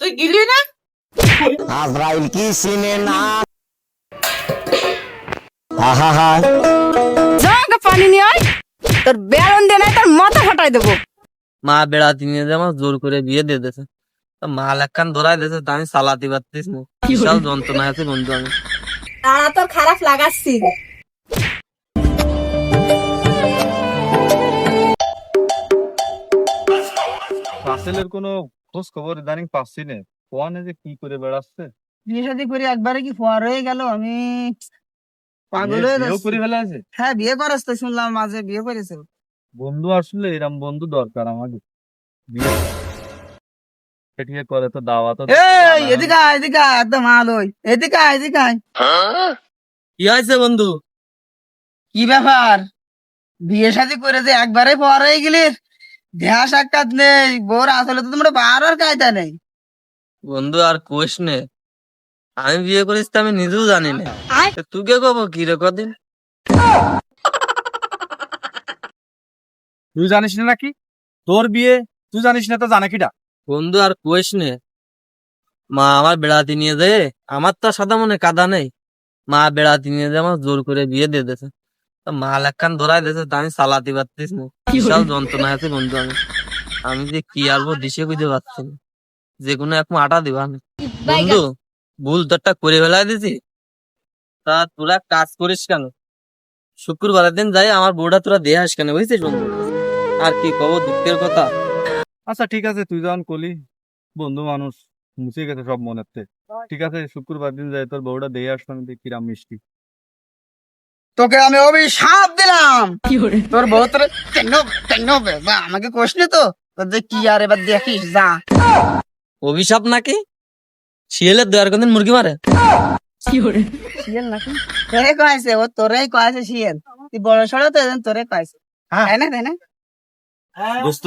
তুই গিলি না? আজরাইল কি চিনে না? হা হা যাকে পানি নিয়ে আয়। তোর বেরন দিয়ে নাই তোর মাথা ফাটাই দেবো। মা বেড়াতে নিয়ে যে আমার জোর করে বিয়ে দিয়ে দিয়েছে। তা মাল একখান ধরাই দিয়েছে তা আমি চালাতে পারতিস না। বিশাল যন্ত্রণা আছে বন্ধু আমি। তারা তোর খারাপ লাগাচ্ছি। রাসেলের কোনো খোঁজ খবর ইদানিং পাচ্ছি না। কোয়ানে যে কি করে বেড়াচ্ছে? বিয়ে শাদী করে একবারে কি ফোয়ার হয়ে গেল? আমি পাগল হয়ে বিয়েও যাচ্ছি। করে ফেলা আছে হ্যাঁ বিয়ে করেছ তো শুনলাম মাঝে বিয়ে করেছে। বন্ধু আসলে এরম বন্ধু দরকার আমাকে। বিয়ে করে তো দাওয়াত এই এদিকে আয়, এদিকে আয়, একদম আলোয় এদিকে আয়, এদিকে আয়। কি হয়েছে বন্ধু? কি ব্যাপার? বিয়ে শাদী করে যে একবারে ফোয়ার হয়ে গেলি দেহা সাক্ষাৎ নেই বোর আসলে তো তোমরা বারবার কায়দা নেই। বন্ধু আর কোষ নে। আমি বিয়ে করিস তো আমি নিজেও জানি না। তা তুই কে কব কি রে কদিন? তুই জানিস না নাকি? তোর বিয়ে তুই জানিস না তো জানে কিটা বন্ধু আর কোষ নে। মা আমার বেড়াতে নিয়ে যায় আমার তো সাদা মনে কাদা নেই। মা বেড়াতে নিয়ে যায় আমার জোর করে বিয়ে দিয়ে দিয়েছে। তা মাল একখান ধরাই দিয়েছে তা আমি চালাতে পারতিস না। বিশাল যন্ত্রণা আছে বন্ধু আমি আমি যে কি আলবো দিশে বুঝতে পারছি না। যে কোনো এক আটা দিবা আমি বন্ধু ভুল তোরটা করে ফেলাই দিছি। তা তোরা কাজ করিস কেন? শুক্রবারের দিন যাই আমার বউটা তোরা দিয়ে আস কেন? বুঝছিস বন্ধু? আর কি কব দুঃখের কথা। আচ্ছা ঠিক আছে তুই যখন কলি বন্ধু মানুষ মুছে গেছে সব মনের থেকে ঠিক আছে শুক্রবার দিন যাই তোর বউটা দিয়ে আসলাম দেখি কিরাম মিষ্টি। তোকে আমি অভিশাপ দিলাম। তোর বউ তোর তেন তেন বা আমাকে কোশনি তো? তোর যে কি আর এবার দেখিস যা। অভিশাপ নাকি? শিয়ালের দয়ার কোনদিন মুরগি মারে? শিয়াল নাকি? তোরে কয়েছে ও তোরেই কয়েছে শিয়াল। তুই বড় সড়ো তো এজন তোরে কয়েছে। তাই না তাই না? দোস্ত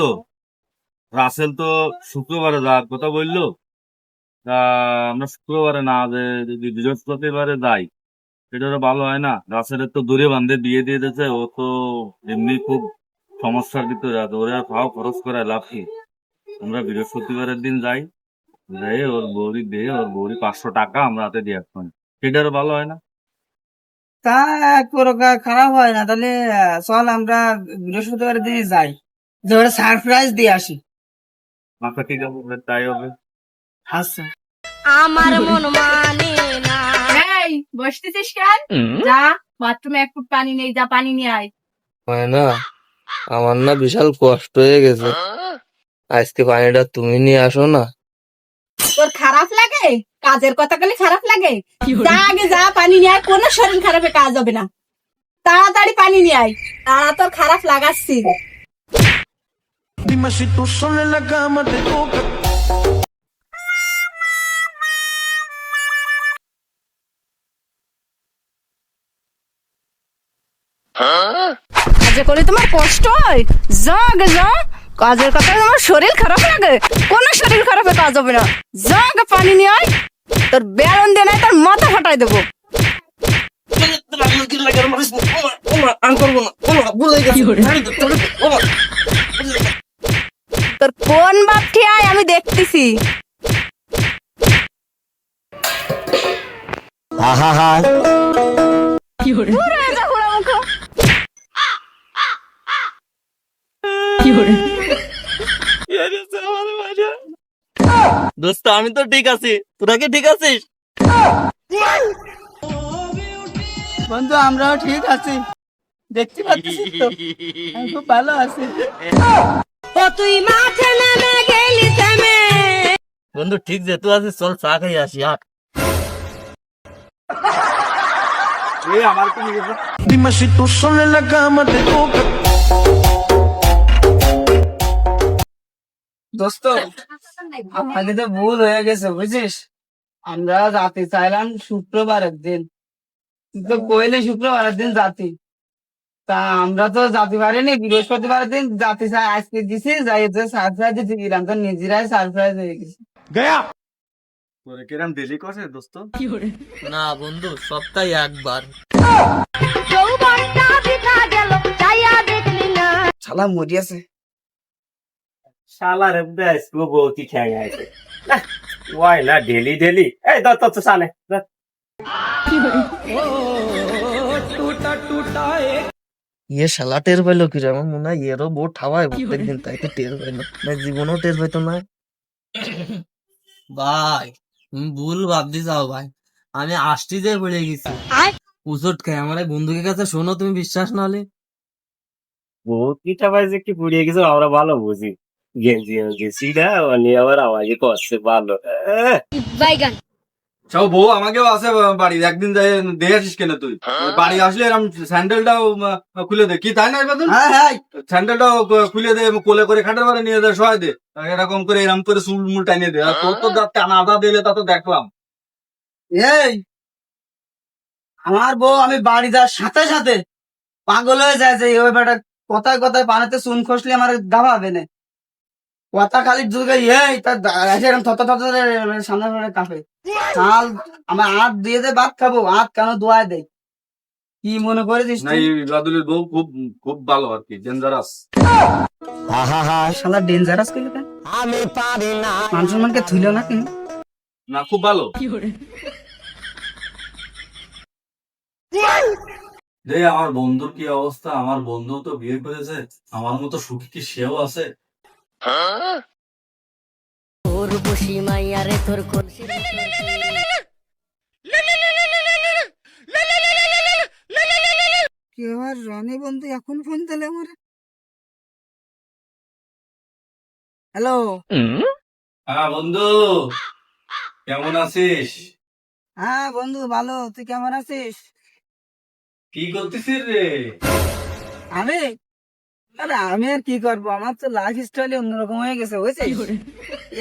রাসেল তো শুক্রবারে যাওয়ার কথা বলল আমরা শুক্রবারে না যে যদি বৃহস্পতিবারে যাই। সেটা তো ভালো হয় না। রাসেলের তো দূরে বান্ধে বিয়ে দিয়ে দিয়েছে ও তো এমনি খুব সমস্যার ভিতরে আছে। ওরা খাওয়া খরচ করে লাভ কি? আমরা বৃহস্পতিবারের দিন যাই যাই ওর বৌরি দিয়ে ওর বৌরি পাঁচশো টাকা আমরা হাতে দিয়ে আসব। সেটারও ভালো হয় না। তা এক প্রকার খারাপ হয় না। তাহলে চল আমরা বৃহস্পতিবার দিনে যাই। যে ওরা সারপ্রাইজ দিয়ে আসি। আচ্ছা ঠিক আছে তাই হবে। আচ্ছা। আমার মন মানে না। এই বসতেছিস কেন? যা বাথরুমে এক ফুট পানি নেই যা পানি নিয়ে আয়। হয় না আমার না বিশাল কষ্ট হয়ে গেছে। আজকে পানিটা তুমি নিয়ে আসো না। তোর খারাপ লাগে? কাজের কথা বলে খারাপ লাগে? যা আগে যা পানি নিয়ে আয় কোনো শরীর খারাপে কাজ হবে না। তাড়াতাড়ি পানি নিয়ে আয়। তারা তোর খারাপ লাগাচ্ছি। কাজে করে তোমার কষ্ট হয়। যা আগে যা কাজের কথা তোমার শরীর খারাপ লাগে? কোনো শরীর খারাপে কাজ হবে না। যা আগে পানি নিয়ে আয়। তোর বেরন দিয়ে নাই তোর মাথা ফাটাই দেবো। তোর কোন বাপ আয় আমি দেখতেছি। হা হা হা দূর হয়ে যা হুড়া মুখ দোস্ত আমি তো ঠিক আছি। তোরা কি ঠিক আছিস? বন্ধু আমরাও ঠিক আছি। দেখতে পাচ্ছিস তো? খুব ভালো আছি। ও তুই মাঠে নেমে গেলি থেমে বন্ধু ঠিক যে তুই আছিস চল চা খাই আসি এই আমার কি tú sola দোস্ত আমাদের তো ভুল হয়ে গেছে বুঝছিস আমরা যাতে চাইলাম শুক্রবারের দিন। তো কইলে শুক্রবারের দিন জাতি তা আমরা তো জাতি পারিনি বৃহস্পতিবারের দিন জাতি আজকে দিছি যাই যে সারপ্রাইজ দিতে গেলাম তো নিজেরাই সারপ্রাইজ হয়ে গেছে। তোরে কিরাম দেরি করছে দোস্ত? না বন্ধু সপ্তাহে একবার। যৌবনটা বিতা গেল চাইয়া দেখলি না শালা মরিয়াছে শালার বেশ বউতি ঠ্যাং আছে ওয়াই না ডেলি ডেলি এই দত্ত তো সানে ইয়ে শালা টের পাইলো কি রে? আমার মনে হয় এরও বউ ঠাওয়ায় প্রত্যেকদিন তাই তো টের পাইলো। না জীবনও টের পাইতো না। ভাই তুমি ভুল ভাবতে যাও ভাই। আমি আষ্টি যে পড়ে গেছি। উচট খাই আমার এক বন্ধুকে কাছে শোনো তুমি বিশ্বাস না হলে। বউতিটা ভাই যে কি পুড়িয়ে গেছে আমরা ভালো বুঝি। গেঞ্জি গেছি না নিয়ে আবার আমাকে করছে ভালো আহ, সব বউ আমাকেও আছে বাড়ি একদিন যাই দেখে আসিস কেন তুই বাড়ি আসলে এরকম স্যান্ডেলটাও খুলে দে কি তাই না এবার হ্যাঁ হ্যাঁ স্যান্ডেলটাও খুলে দে কোলে করে খাটের বারে নিয়ে দে সহায় দে এরকম করে এরকম করে চুল মুল টানিয়ে দে আর তোর তো টানা আদা দিলে তা তো দেখলাম এই আমার বউ আমি বাড়ি যাওয়ার সাথে সাথে পাগল হয়ে যায় যে ওই বেটা কথায় কথায় পানিতে চুন খসলে আমার দাবাবে না কথা খালি এই তার এরকম থত থত সামনে সামনে কাঁপে কাল আমার হাত দিয়ে দে ভাত খাব হাত কেন দোয়ায় দেয় কি মনে করেছিস না রাদুলের বউ খুব খুব ভালো আর কি ডেঞ্জারাস হা হা হা শালা ডেঞ্জারাস করলে কেন আমি পারি না। মান থুইল না কেন না খুব ভালো। রে আমার বন্ধুর কি অবস্থা? আমার বন্ধু তো বিয়ে করেছে আমার মতো সুখী কি সেও আছে? কি আবার রনি বন্ধু এখন ফোন দিলে আমার? হ্যালো হ্যাঁ বন্ধু। কেমন আছিস? হ্যাঁ বন্ধু ভালো। তুই কেমন আছিস? কি করতেছিস রে? আমি আরে আমি আর কি করব? আমার তো লাইফ স্টাইল অন্যরকম হয়ে গেছে বুঝছিস?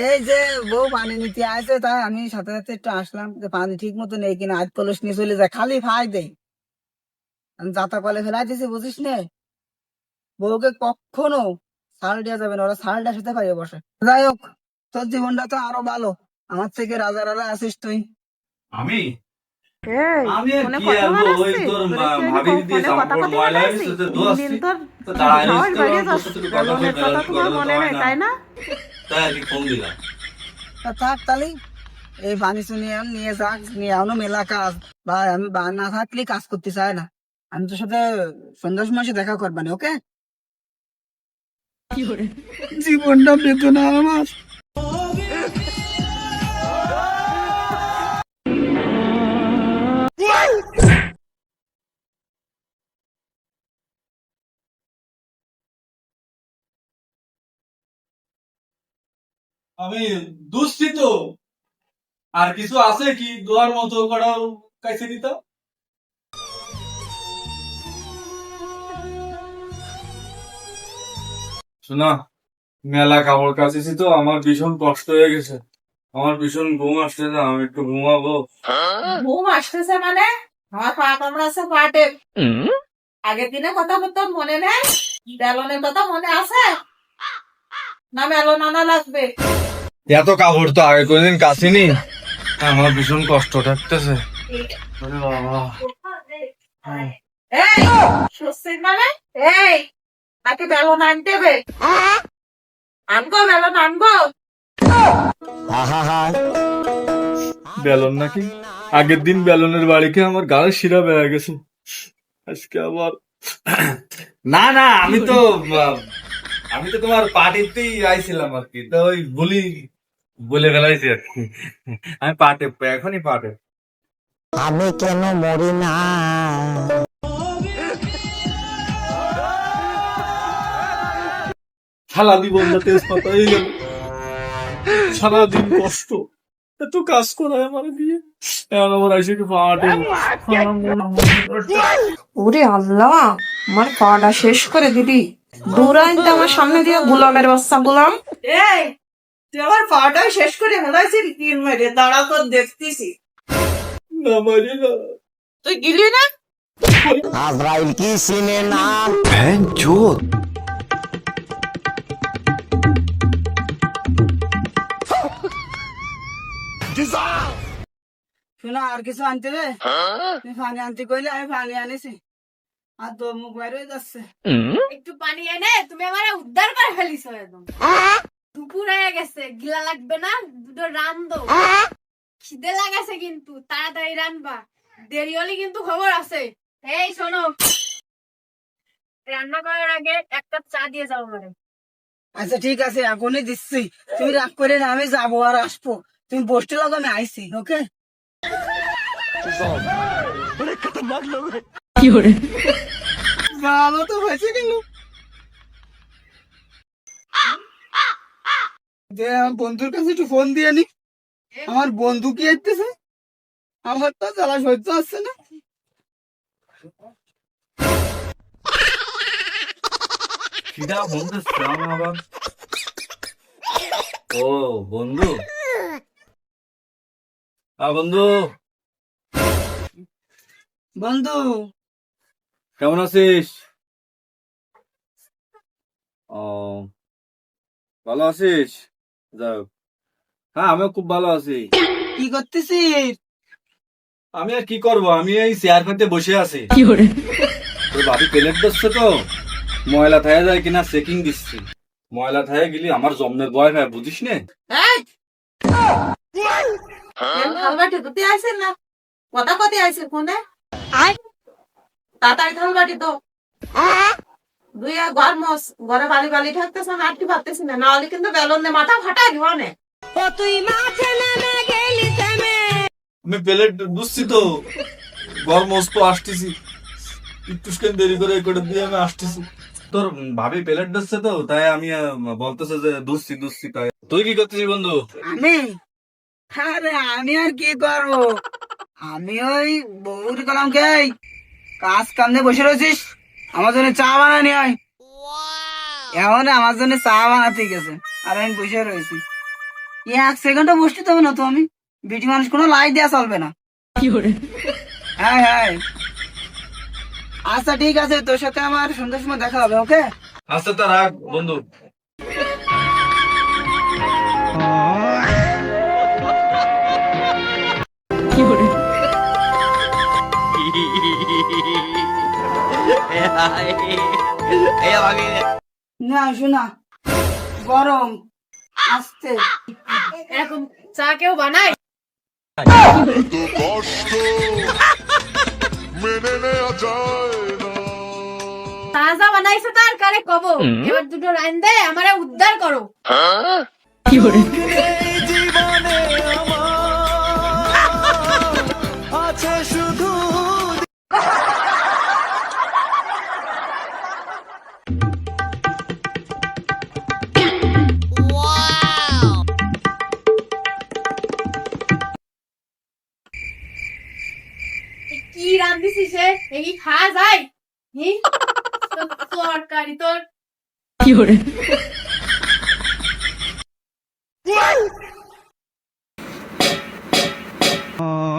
এই যে বউ পানি নিতে আসে তাই আমি সাথে সাথে একটু আসলাম যে পানি ঠিক মতো নেই কিনা আজ কলস নিয়ে চলে যায় খালি ফাই দেয় আমি যাতা কলে ফেলাই দিয়েছি বুঝিস নে? বউকে কখনো সাল দেওয়া যাবে না ওরা সাল দেওয়ার সাথে পাইয়ে বসে। যাই হোক তোর জীবনটা তো আরও ভালো আমার থেকে রাজা রাজা আছিস তুই। আমি? আমি কি ওই তোর ভাবি দিয়ে ময়লা হয়েছে, তো। তো তোর কথা তোমার মনে তাই না? তাই ফোন দিলাম। থাক তালি এই পানি শুনিয়ে আন, নিয়ে যাক নিয়ে আনো মেলা কাজ। ভাই আমি বা না থাকলে কাজ করতে চাই না। আমি তোর সাথে সন্ধ্যার সময় দেখা করবানি ওকে? জীবনটা বেদনা আমার আমি দুঃস্থি তো আর কিছু আছে কি? দোয়ার মতো করাও কাছে দিত। শোনা মেলা কাপড় কাছেছি তো আমার ভীষণ কষ্ট হয়ে গেছে। আমার ভীষণ ঘুম আসতেছে আমি একটু ঘুমাবো। ঘুম আসতেছে মানে? আমার পা কামড়াচ্ছে পাটে। আগের দিনে কথা বলতো মনে নেই? বেলনের কথা মনে আছে? না লাগবে। এত কাপড় তো আগে কোনদিন কাছিনি। আমার ভীষণ কষ্ট থাকতেছে। এই মানে? এই নাকি বেলন আনতে হবে আনব বেলন আনব হা হা হা বেলন নাকি? আগের দিন বেলনের বাড়িতে আমার গালে শিরা বেড়ে গেছে। আজকে আবার না না আমি তো আমি তো তোমার পার্টিতেই আইছিলাম আর কি তো ওই বলি বলে ফেলাইছি আর কি। আমি পাটে এখনই পাটে আমি কেন মরি না? সারাদিন বন্ধা তেজপাতা হয়ে গেল সারাদিন কষ্ট। এত কাজ করায় আমার দিয়ে এখন আমার এসে কি পাটে ওরে আল্লাহ আমার পাটা শেষ করে দিদি। দূরাইতে আমার সামনে দিয়ে গোলামের বাচ্চা গোলাম। এই তুই আমার পাটা শেষ করে ফেলাইছিস তিন মেরে দাঁড়া তোর দেখতেছি। না মারি না। তুই গিলি না? আজরাইল কি চিনে না? শোনা আর কিছু আনতে রে পানি আনতে কইলে আমি পানি আনিছি। আর তো মুখ বাইরে হয়ে যাচ্ছে। একটু পানি এনে তুমি আমার উদ্ধার করে ফেলিস একদম। দুপুর হয়ে গেছে গিলা লাগবে না দুটো রান্ধো। খিদে লাগাছে কিন্তু তাড়াতাড়ি রানবা দেরি হলে কিন্তু খবর আছে। এই শোনো। রান্না করার আগে এক কাপ চা দিয়ে যাও আমারে। আচ্ছা ঠিক আছে এখনই দিচ্ছি। তুমি রাগ করে না আমি যাব আর আসব। তুমি বসতে লাগো আমি আইসি ওকে? ভালো তো হয়েছে গেল। দে আমার বন্ধুর কাছে একটু ফোন দিয়ে নি। আমার বন্ধু কি আসতেছে আমার তো জ্বালা সহ্য আসছে না। কিটা বন্ধু শ্রাম আবার ও বন্ধু। আ বন্ধু। বন্ধু। কেমন আছিস? ও ভালো আছিস? যাক হ্যাঁ আমিও খুব ভালো আছি। কি করতেছিস? আমি আর কি করব? আমি এই চেয়ার খাতে বসে আছি। কি করে? তোর ভাবি প্লেট দিচ্ছে তো। ময়লা থাকা যায় কিনা চেকিং দিচ্ছি। ময়লা থাকা গেলি আমার জন্মের বয় ভাই বুঝিস না? কথা কথা আইছে ফোনে? তাড়াতাড়ি থালবাটি তো। দুই আর ঘরে বালি বালি থাকতেছে না আটটি পারতেছি না। নাহলে কিন্তু বেলুন মাথা ফাটাই দিব অনেক। আমি প্লেট বুঝছি তো। ঘর মস্ত আসতেছি। একটু দেরি করে করে দিয়ে আমি আসতেছি। তোর ভাবি প্লেট দিচ্ছে তো তাই আমি বলতেছে যে দুসছি দুসছি তাই। তুই কি করতেছিস বন্ধু? আমি? আরে আমি আর কি করব? আমি ওই বউর কলাম কে কাজ কান্দে বসে রয়েছিস? আমার জন্য চা বানানি হয় এখন আমার জন্য চা বানাতে গেছে আর আমি বসে রয়েছি। এক সেকেন্ডও বসতে হবে না তো আমি। বিটি মানুষ কোনো লাই দেওয়া চলবে না। হ্যাঁ হ্যাঁ। আচ্ছা ঠিক আছে তোর সাথে আমার সন্ধ্যার সময় দেখা হবে ওকে? আচ্ছা তা রাখ বন্ধু। না শোনা। গরম। আসতে। এরকম চা কেউ বানায়? তাজা বানাইছে তার কারে কব? এবার দুটো লাইন দে আমারে উদ্ধার করো। কি আছে এই খা যায় তরকারি তোর কি করে Oh.